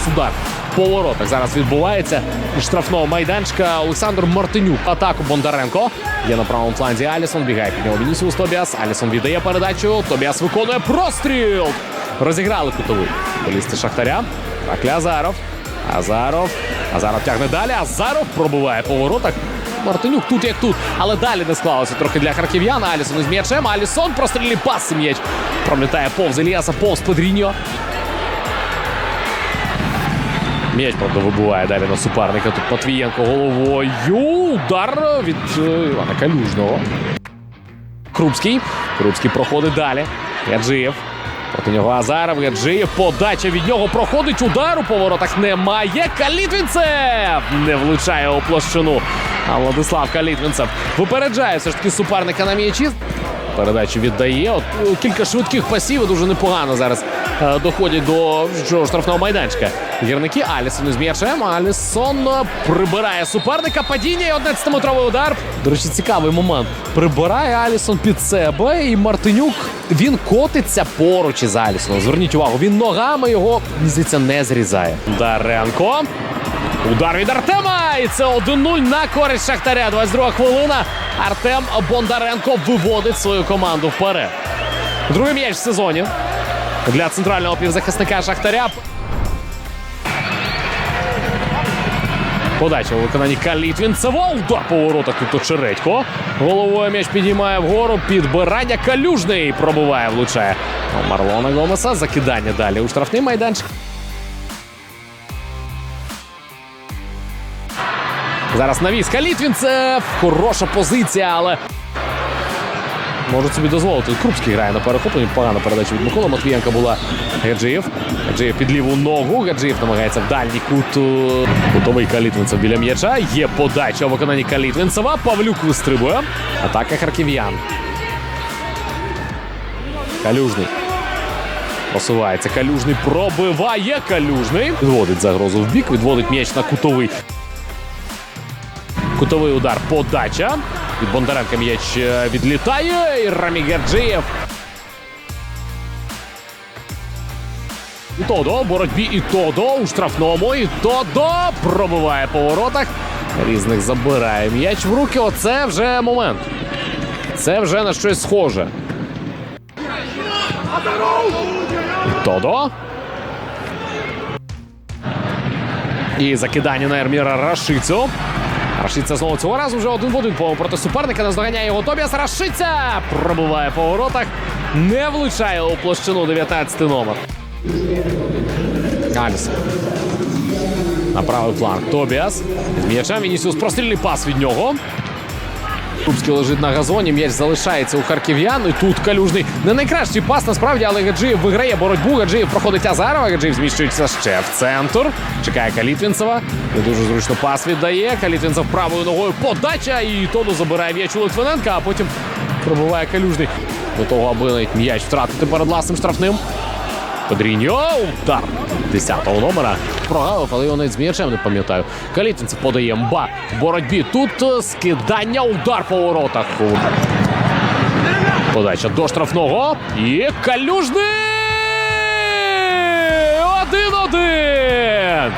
нас удар по воротах. Зараз відбувається штрафного майданчика Олександр Мартинюк. Атаку Бондаренко. Є на правому фланзі Алісон. Бігає під нього Вінісіус Тобіас. Алісон віддає передачу. Тобіас виконує простріл. Розіграли кутовий. Футболісти Шахтаря. Так, Азаров. Азаров. Азаров тягне далі. Азаров пробиває по воротах. Мартинюк тут як тут. Але далі не склалося трохи для харків'ян. Алісон із м'ячем. Алісон прострільний пас. М'яч пролітає повз Еліаса, повз Педріньо. М'яч, правда, вибуває далі на суперника. Тут Матвієнко головою. Удар від е, Івана Калюжного. Крупський. Крупський проходить далі. Яджиєв. Проти нього Азаров. Яджиєв. Подача від нього проходить. Удар у поворотах немає. Калітвінцев не влучає у площину. А Владислав Калітвінцев випереджає все ж таки суперника на м'ячі. Передачу віддає. От е, кілька швидких пасів дуже непогано зараз доходять до штрафного майданчика. Гірники Алісон із м'ячем. Алісон е, прибирає суперника. Падіння і 11-метровий удар. До речі, цікавий момент. Прибирає Алісон під себе, і Мартинюк він котиться поруч із Алісоном. Зверніть увагу, він ногами його здається, не зрізає. Даренко. Удар від Артема. І це 1-0 на користь Шахтаря. 22 хвилина. Артем Бондаренко виводить свою команду вперед. Другий м'яч в сезоні для центрального півзахисника Шахтаря. Подача у виконанні Калітвінцева. Удар по воротах тут Очередько. Головою м'яч підіймає вгору. Підбирання Калюжний пробиває, влучає. Марлона Гомеса. Закидання далі у штрафний майданчик. Зараз навіс Калітвінцев. Хороша позиція, але можуть собі дозволити. Крупський грає на перехопленні. Погана передача від Миколи. Матвієнка була Гаджиєв. Гаджиєв під ліву ногу. Гаджиєв намагається в дальній кут. е, Кутовий Калітвінцев біля м'яча. Є подача у виконанні Калітвінцева. Павлюк вистрибує. Атака харків'ян. Калюжний. Просувається. Калюжний пробиває. Калюжний. Відводить загрозу в бік. Відводить м'яч на кутовий. Кутовий удар. Подача. Від Бондаренка м'яч е, відлітає. І Рамі Герджиєв. І Тодо в боротьбі і Тодо у штрафному. І Тодо пробиває по воротах. Різних забирає м'яч в руки. Оце вже момент. Це вже на щось схоже. І Тодо. І закидання на Ерміра Рашицю. Рашиця знову цього разу вже один в один проти суперника. Наздоганяє його Тобіас. Рашиця пробиває по воротах. Не влучає у площину 19 номер. Аліс. На правий план Тобіас. З м'ячем Вінісіус прострільний пас від нього. Трубський лежить на газоні, м'яч залишається у харків'ян. І тут калюжний не найкращий пас насправді, але Гаджиєв виграє боротьбу. Гаджиєв проходить Азарова. Гаджиєв зміщується ще в центр. Чекає Калітвінцева. Не дуже зручно пас віддає. Калітвінцев правою ногою подача. І Тоду забирає м'яч у Литвиненка, а потім пробиває калюжний. До того, аби навіть м'яч втратити перед власним штрафним. Подріньо, удар 10-го номера. Прогавив, але його навіть з м'ячем не пам'ятаю. Калітинцев подає мба в боротьбі. Тут е, скидання, удар по воротах. Подача до штрафного. І калюжний! Один-один!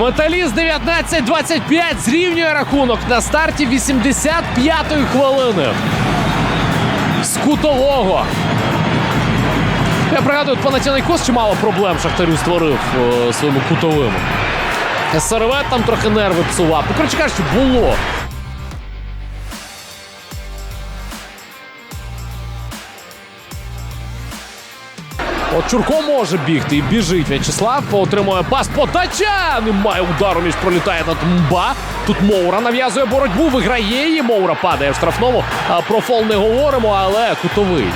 Металіст 19-25 зрівнює рахунок на старті 85-ї хвилини кутового. Я пригадую, Панатінайкос чимало проблем Шахтарю створив е, своїми кутовими. Сервет там трохи нерви псував. Ну, коротше кажучи, було. От Чурко може бігти і біжить. В'ячеслав отримує пас. Подача! Немає удару, між пролітає над Мба. Тут Моура нав'язує боротьбу, виграє її. Моура падає в штрафному. Про фол не говоримо, але кутовий.